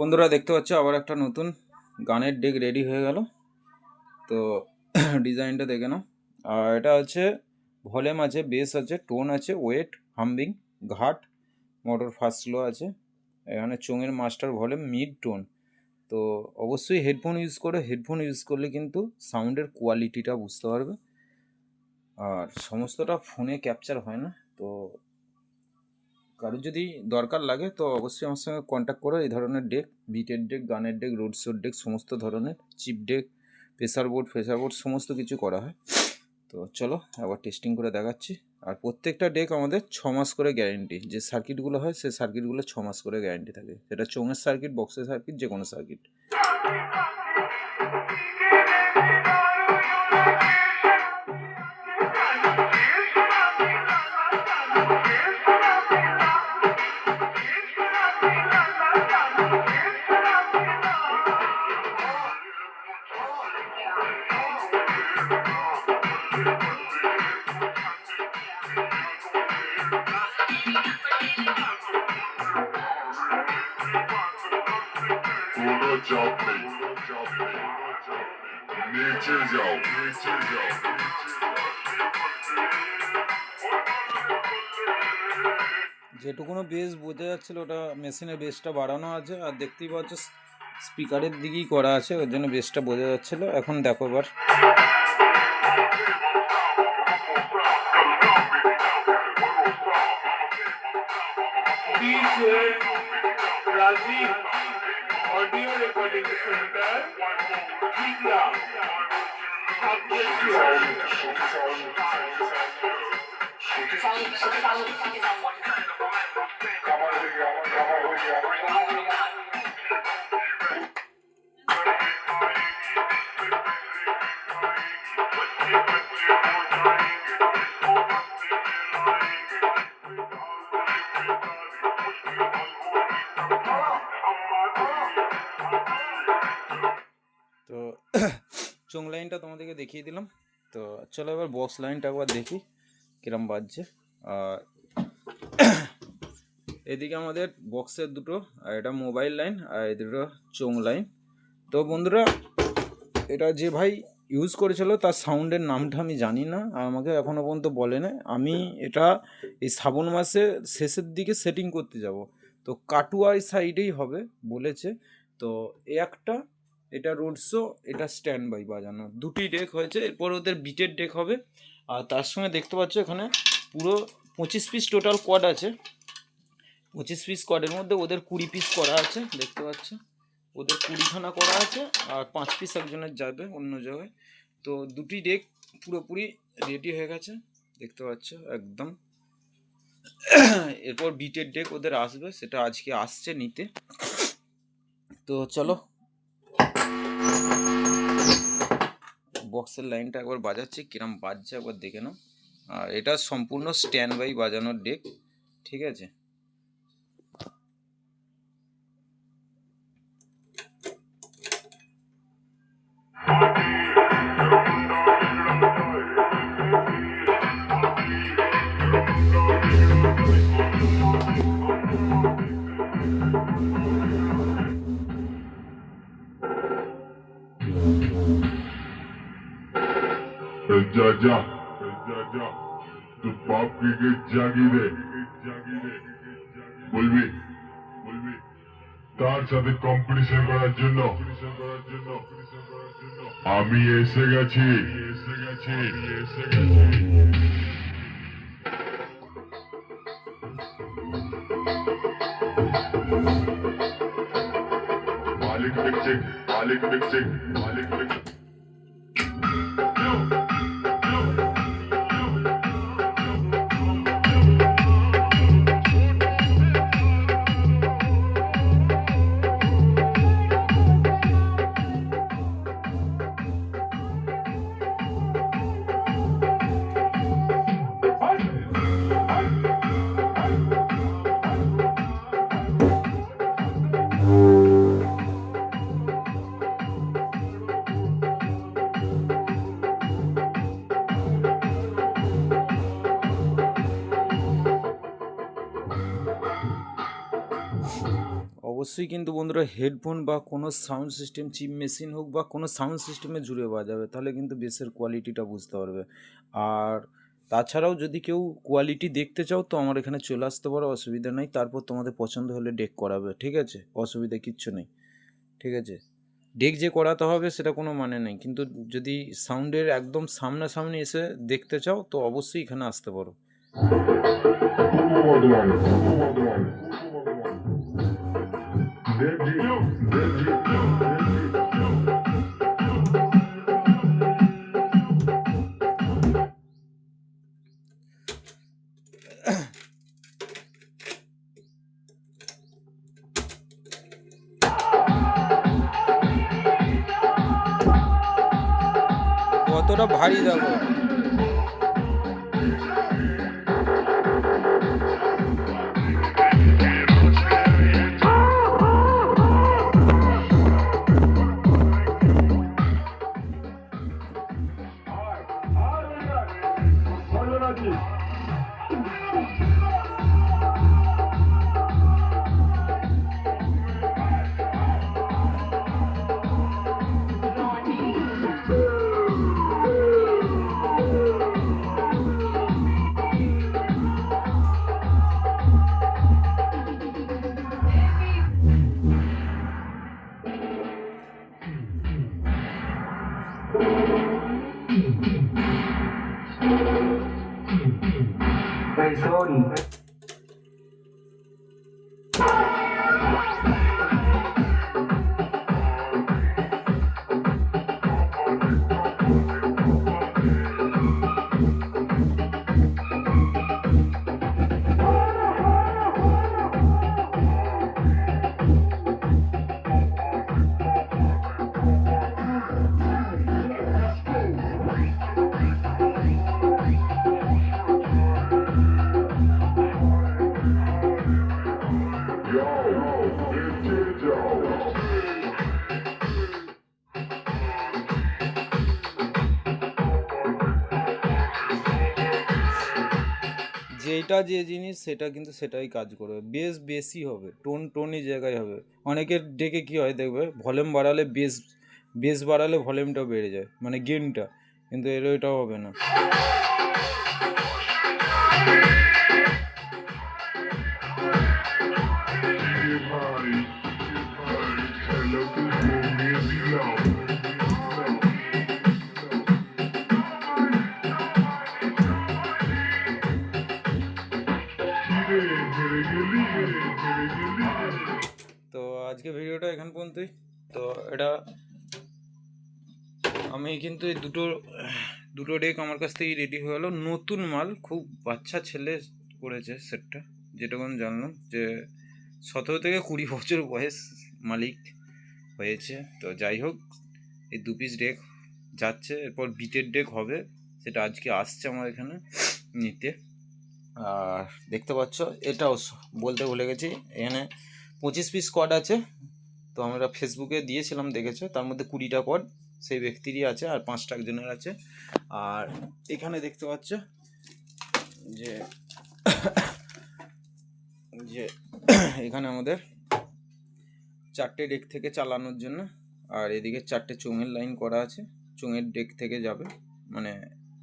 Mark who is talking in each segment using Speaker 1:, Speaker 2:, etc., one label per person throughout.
Speaker 1: বন্ধুরা দেখতে পাচ্ছ, আবার একটা নতুন গানের ডেক রেডি হয়ে গেল। তো ডিজাইনটা দেখে নাও। আর এটা আছে, ভলিউম আছে, বেস আছে, টোন আছে, ওয়েট, হাম্বিং, ঘাট, মোটর ফার্স্ট স্লো আছে। এখানে চোঙের মাস্টার ভলিউম, মিড টোন। তো অবশ্যই হেডফোন ইউজ করে। হেডফোন ইউজ করলে কিন্তু সাউন্ডের কোয়ালিটিটা বুঝতে পারবে। আর সমস্তটা ফোনে ক্যাপচার হয় না। তো কারোর যদি দরকার লাগে, তো অবশ্যই আমার সঙ্গে কন্ট্যাক্ট করো। এই ধরনের ডেক বিটের ডেক গানের ডেক রোড শোর ডেক সমস্ত ধরনের chip deck pressure board pressure board সমস্ত কিছু করা হয়। তো চলো, আবার টেস্টিং করে দেখাচ্ছি। আর প্রত্যেকটা ডেক আমাদের ছ মাস করে গ্যারেন্টি যে সার্কিটগুলো হয় সেই সার্কিটগুলো ছ মাস করে গ্যারেন্টি থাকে। সেটা চোঙের সার্কিট বক্সের সার্কিট যে কোনো সার্কিট
Speaker 2: নিচে যাও নিচে যাও
Speaker 1: যেটুকুনো বেস বোঝা যাচ্ছিল, ওটা মেশিনের বেসটা বাড়ানো আছে, আর দেখতেই পাচ্ছ স্পিকারের দিকেই করা আছে, ওর জন্য বেসটা বোঝা যাচ্ছিল। এখন দেখো এবার।
Speaker 3: Audio recording center. Gitla. Sound, sound,
Speaker 1: sound, চোং লাইনটা তোমাদেরকে দেখিয়ে দিলাম। তো চলো এবার বক্স লাইনটা একবার দেখি কিরম বাজছে। আর এদিকে আমাদের বক্সের দুটো, আর এটা মোবাইল লাইন আর এই দুটো চোং লাইন তো বন্ধুরা, এটা যে ভাই ইউজ করেছিল, তার সাউন্ডের নামটা আমি জানি না, আর আমাকে এখনও পর্যন্ত বলে না আমি এটা এই শ্রাবণ মাসে শেষের দিকে সেটিং করতে যাব। তো কাটুয়াই সাইডেই হবে বলেছে। তো এ একটা এটা রোড শো এটা স্ট্যান্ড বাই বাজানো। দুটি ডেক হয়েছে, এরপর ওদের বিটের ডেক হবে। আর তার সঙ্গে দেখতে পাচ্ছ এখানে পুরো পঁচিশ পিস টোটাল কোয়াড আছে। পঁচিশ পিস কোয়াডের মধ্যে ওদের কুড়ি পিস করা আছে, দেখতে পাচ্ছ? ওদের কুড়িখানা করা আছে, আর পাঁচ পিস একজনের যাবে অন্য জায়গায়। তো দুটি ডেক পুরোপুরি রেডি হয়ে গেছে, দেখতে পাচ্ছ? একদম। এরপর বিটের ডেক ওদের আসবে, সেটা আজকে আসছে নিতে। তো চলো বক্সের লাইনটা একবার বাজাচ্ছি, কিরম বাজছে একবার দেখে নাও। আর এটা সম্পূর্ণ স্ট্যান্ড বাই বাজানোর ডেক ঠিক আছে?
Speaker 2: যা যা যা যা তো বাপকে কে জাগিয়ে দে বলবি বলবি তার সাথে কম্পিটিশন করার জন্য আমি এসে গেছি এসে গেছি এসে গেছি মালিক মিক্সিং মালিক মিক্সিং মালিক মিক্সিং
Speaker 1: অবশ্যই কিন্তু বন্ধুরা হেডফোন বা কোনো সাউন্ড সিস্টেম চিপ মেশিন হোক বা কোনো সাউন্ড সিস্টেমে জুড়ে বাজাবে, তাহলে কিন্তু বেসের কোয়ালিটিটা বুঝতে পারবে। আর তাছাড়াও যদি কেউ কোয়ালিটি দেখতে চাও, তো আমার এখানে চলে আসতে পারো, অসুবিধা নেই। তারপর তোমাদের পছন্দ হলে ডেক করাবে, ঠিক আছে? অসুবিধা কিচ্ছু নেই, ঠিক আছে? ডেক যে করাতে হবে, সেটা কোনো মানে নেই। কিন্তু যদি সাউন্ডের একদম সামনাসামনি এসে দেখতে চাও, তো অবশ্যই এখানে আসতে পারো। কতটা ভারী দেখো। যেটা যে জিনিস, সেটা কিন্তু সেটাই কাজ করবে। বেস বেশি হবে, টোন, টোনই জায়গায় হবে। অনেকের ডেকে কি হয় দেখবে, ভলিউম বাড়ালে বেস বেস বাড়ালে ভলিউমটা বেড়ে যায় মানে গেমটা কিন্তু এর এটাও হবে না। আমি কিন্তু এই দুটো দুটো ডেক আমার কাছ থেকেই রেডি হয়ে গেলো। নতুন মাল, খুব বাচ্চা ছেলে করেছে সেটটা যেটুকুন জানলাম যে সতেরো থেকে কুড়ি বছর বয়স মালিক হয়েছে। তো যাই হোক, এই দু পিস ডেক যাচ্ছে, এরপর বিটের ডেক হবে, সেটা আজকে আসছে আমার এখানে নিতে। আর দেখতে পাচ্ছ, এটাও বলতে ভুলে গেছি, এখানে পঁচিশ পিস কড আছে। তো আমরা ফেসবুকে দিয়েছিলাম, দেখেছ? তার মধ্যে কুড়িটা কড সেই ব্যক্তিরই আছে আর পাঁচটা একজনের আছে। আর এখানে দেখতে পাচ্ছ যে যে এখানে আমাদের চারটে ডেক থেকে চালানোর জন্য আর এদিকে চারটে চোঙের লাইন করা আছে। চোঙের ডেক থেকে যাবে। মানে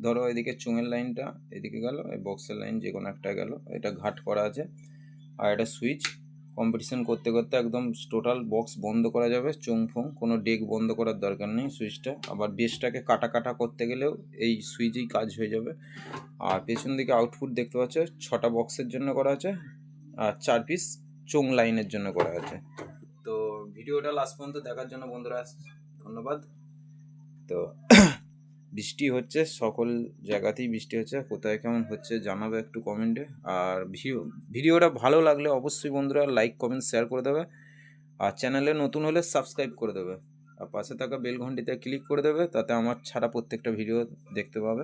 Speaker 1: ধরো এদিকে চোঙের লাইনটা এদিকে গেল, এই বক্সের লাইন যে কোনো একটা গেল, এটা ঘাট করা আছে। আর এটা সুইচ কম্পিটিশন করতে করতে একদম টোটাল বক্স বন্ধ করা যাবে, চোং ফোং, কোনো ডেক বন্ধ করার দরকার নেই সুইচটা আবার বেসটাকে কাটা কাটা করতে গেলেও এই সুইচেই কাজ হয়ে যাবে। আর পেছন দিকে আউটপুট দেখতে পাচ্ছ, ছটা বক্সের জন্য করা আছে, আর চার পিস চোং লাইনের জন্য করা আছে। তো ভিডিওটা লাস্ট পর্যন্ত দেখার জন্য বন্ধুরা, ধন্যবাদ। তো বৃষ্টি হচ্ছে, সকল জায়গাতেই বৃষ্টি হচ্ছে। কোথায় কেমন হচ্ছে জানাবে একটু কমেন্টে আর ভিডিও, ভিডিওটা ভালো লাগলে অবশ্যই বন্ধুরা লাইক কমেন্ট শেয়ার করে দেবে। আর চ্যানেলে নতুন হলে সাবস্ক্রাইব করে দেবে। আর পাশে থাকা বেল ঘন্টিতে ক্লিক করে দেবে, তাতে আমার ছাড়া প্রত্যেকটা ভিডিও দেখতে পাবে।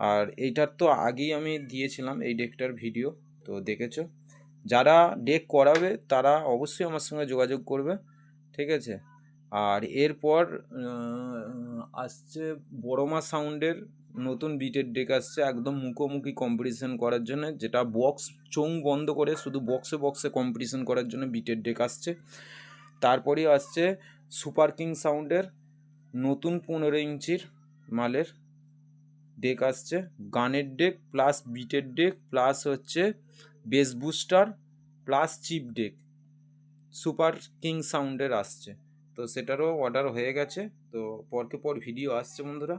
Speaker 1: আর এইটার তো আগেই আমি দিয়েছিলাম এই ডেকটার ভিডিও তো দেখেছ? যারা ডেক করাবে তারা অবশ্যই আমার সঙ্গে যোগাযোগ করবে, ঠিক আছে? আর এরপর আসছে বড়মা সাউন্ডের নতুন বিটের ডেক আসছে একদম মুখোমুখি কম্পিটিশন করার জন্য, যেটা বক্স চোং বন্ধ করে শুধু বক্সে বক্সে কম্পিটিশন করার জন্য বিটের ডেক আসছে। তারপরেই আসছে সুপার কিং সাউন্ডের নতুন পনেরো ইঞ্চির মালের ডেক আসছে। গানের ডেক প্লাস বিটের ডেক প্লাস হচ্ছে bass booster plus chip deck super king সাউন্ডের আসছে। তো সেটারও অর্ডার হয়ে গেছে। তো পরকে পর ভিডিও আসছে বন্ধুরা।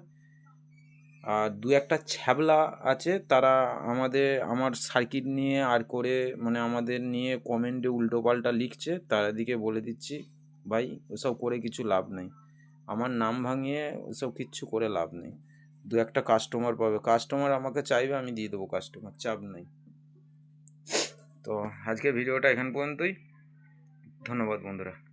Speaker 1: আর দু একটা ছ্যাবলা আছে, তারা আমাদের, আমার সার্কিট নিয়ে আর করে মানে আমাদের নিয়ে কমেন্টে উল্টোপাল্টা লিখছে। তার দিকে বলে দিচ্ছি, ভাই, ওসব করে কিছু লাভ নেই। আমার নাম ভাঙিয়ে ওসব কিচ্ছু করে লাভ নেই। দু একটা কাস্টমার পাবে। কাস্টমার আমাকে চাইবে, আমি দিয়ে দেবো কাস্টমার চাপ নেই। তো আজকে ভিডিওটা এখান পর্যন্তই। ধন্যবাদ বন্ধুরা।